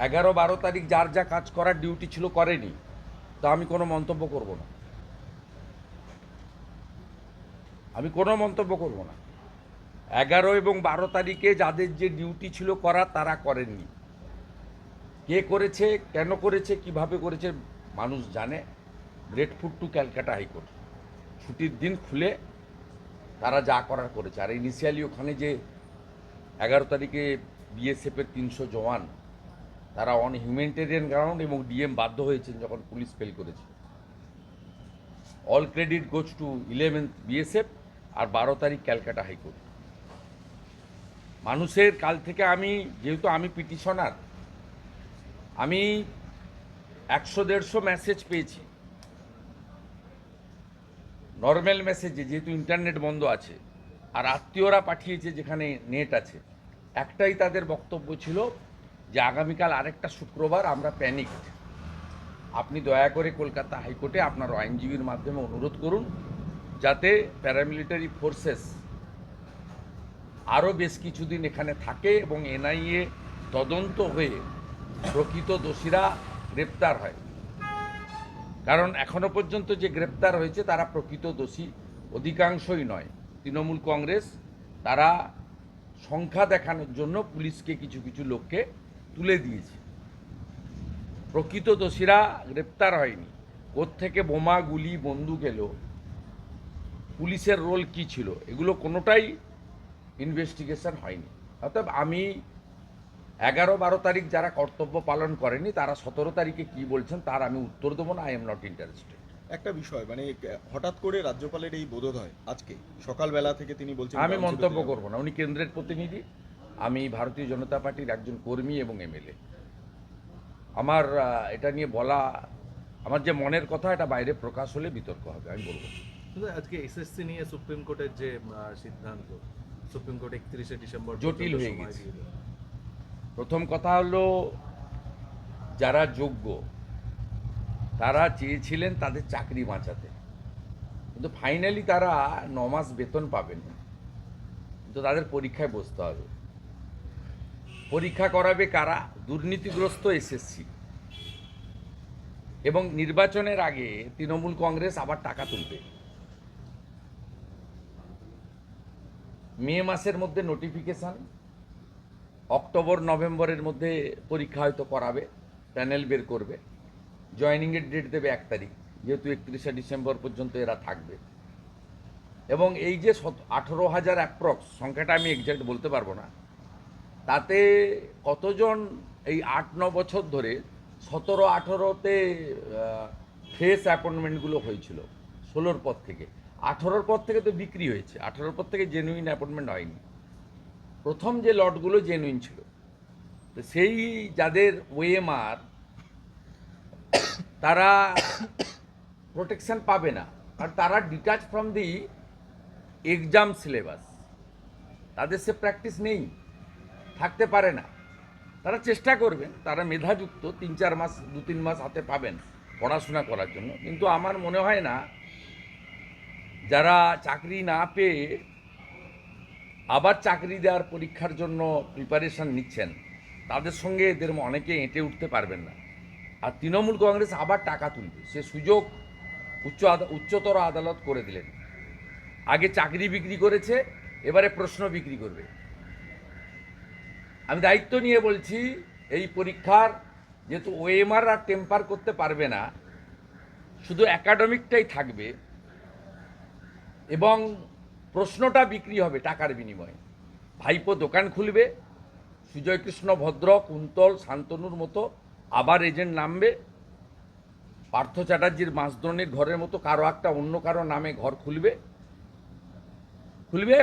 এগারো বারো তারিখ যার যা কাজ করার ডিউটি ছিল করেনি, তা আমি কোনো মন্তব্য করব না। আমি কোনো মন্তব্য করব না। এগারো এবং বারো তারিখে যাদের যে ডিউটি ছিল করা, তারা করেননি। কে করেছে, কেন করেছে, কীভাবে করেছে, মানুষ জানে। গ্রেটফুড টু ক্যালকাটা হাইকোর্ট ছুটির দিন খুলে তারা যা করার করেছে। আর ইনিশিয়ালি ওখানে যে এগারো তারিখে বিএসএফের তিনশো জওয়ান তারা অন হিউম্যানিটেরিয়ান গ্রাউন্ড এবং ডিএম বাধ্য হয়েছেন যখন পুলিশ ফেল করেছে। All credit goes to eleventh BSF আর বারো তারিখ ক্যালকাটা হাইকোর্ট। মানুষের কাল থেকে আমি, যেহেতু আমি পিটিশনার, আমি একশো দেড়শো মেসেজ পেয়েছি। নর্মাল মেসেজে যেহেতু ইন্টারনেট বন্ধ আছে, আর আত্মীয়রা পাঠিয়েছে যেখানে নেট আছে, একটাই তাদের বক্তব্য ছিল যে আগামীকাল আরেকটা শুক্রবার আমরা প্যানিক আপনি দয়া করে কলকাতা হাইকোর্টে আপনার আইনজীবীর মাধ্যমে অনুরোধ করুন যাতে প্যারামিলিটারি ফোর্সেস আরও বেশ কিছুদিন এখানে থাকে এবং এনআইএ তদন্ত হয়ে প্রকৃত দোষীরা গ্রেপ্তার হয়। কারণ এখনও পর্যন্ত যে গ্রেপ্তার হয়েছে তারা প্রকৃত দোষী অধিকাংশই নয়। তৃণমূল কংগ্রেস তারা সংখ্যা দেখানোর জন্য পুলিশকে কিছু কিছু লোককে তুলে দিয়েছে। প্রকৃত দোষীরা গ্রেপ্তার হয়নি। থেকে বোমা গুলি বন্দুক এলো? পুলিশের রোল কি ছিল? এগুলো কোনোটাই ইনভেস্টিগেশন হয়নি। অর্থাৎ আমি এগারো বারো তারিখ যারা কর্তব্য পালন করেনি তারা সতেরো তারিখে কি বলছেন তার আমি উত্তর দেবো না আই এম নট ইন্টারেস্টেড একটা বিষয় মানে হঠাৎ করে রাজ্যপালের এই বোধোদয় আজকে সকালবেলা থেকে তিনি বলছেন আমি মন্তব্য করব না উনি কেন্দ্রের প্রতিনিধি। আমি ভারতীয় জনতা পার্টির একজন কর্মী এবং এমএলএ। আমার এটা নিয়ে বলা আমার যে মনের কথা এটা বাইরে প্রকাশ হলে বিতর্ক হবে আমি বলব। আজকে এসএসসি নিয়ে সুপ্রিম কোর্টের যে সিদ্ধান্ত সুপ্রিম কোর্ট একত্রিশে ডিসেম্বর জটিল হয়ে গেছে। প্রথম কথা হলো যারা যোগ্য তারা চেয়েছিলেন তাদের চাকরি বাঁচাতে। কিন্তু ফাইনালি তারা ন মাস বেতন পাবেন। কিন্তু তাদের পরীক্ষায় বসতে হবে। পরীক্ষা করাবে কারা? দুর্নীতিগ্রস্ত এসএসসি। এবং নির্বাচনের আগে তৃণমূল কংগ্রেস আবার টাকা তুলবে। মে মাসের মধ্যে নোটিফিকেশান অক্টোবর, নভেম্বরের মধ্যে পরীক্ষা হয়তো করাবে প্যানেল বের করবে। জয়নিংয়ের ডেট দেবে এক তারিখ, যেহেতু একত্রিশে ডিসেম্বর পর্যন্ত এরা থাকবে। এবং এই যে আঠেরো হাজার অ্যাপ্রক্স সংখ্যাটা আমি এক্সাক্ট বলতে পারব না। তাতে কতজন এই আট, ন বছর ধরে সতেরো, আঠেরোতে ফ্রেশ অ্যাপয়েন্টমেন্টগুলো হয়েছিল, ষোলোর পর থেকে। আঠেরোর পর থেকে তো বিক্রি হয়েছে, আঠেরোর পর থেকে জেনুইন অ্যাপয়েন্টমেন্ট হয়নি। প্রথম যে লটগুলো জেনুইন ছিল, তো সেই যাদের ওএমআর, তারা প্রোটেকশন পাবে না, আর তারা detach from the exam syllabus তাদের সে প্র্যাকটিস নেই। থাকতে পারে না। তারা চেষ্টা করবেন তারা মেধাযুক্ত, তিন চার মাস, দু তিন মাস হাতে পাবেন পড়াশোনা করার জন্য। কিন্তু আমার মনে হয় না, যারা চাকরি না পেয়ে আবার চাকরি দেওয়ার পরীক্ষার জন্য প্রিপারেশন নিচ্ছেন, তাদের সঙ্গে এদের অনেকে এঁটে উঠতে পারবেন না। আর তৃণমূল কংগ্রেস আবার টাকা তুলবে। সে সুযোগ উচ্চ উচ্চতর আদালত করে দিলেন। আগে চাকরি বিক্রি করেছে, এবারে প্রশ্ন বিক্রি করবে। আমি দায়িত্ব নিয়ে বলছি, এই পরীক্ষার যেহেতু ওএমআর আর টেম্পার করতে পারবে না, শুধু একাডেমিকটাই থাকবে এবং প্রশ্নটা বিক্রি হবে টাকার বিনিময়ে। ভাইপো দোকান খুলবে, সুজয়কৃষ্ণ ভদ্র কুন্তল শান্তনুর মতো আবার এজেন্ট নামবে, পার্থ চ্যাটার্জির মাসদ্রণীর ঘরের মতো কারও একটা অন্য কারও নামে ঘর খুলবে। খুলবে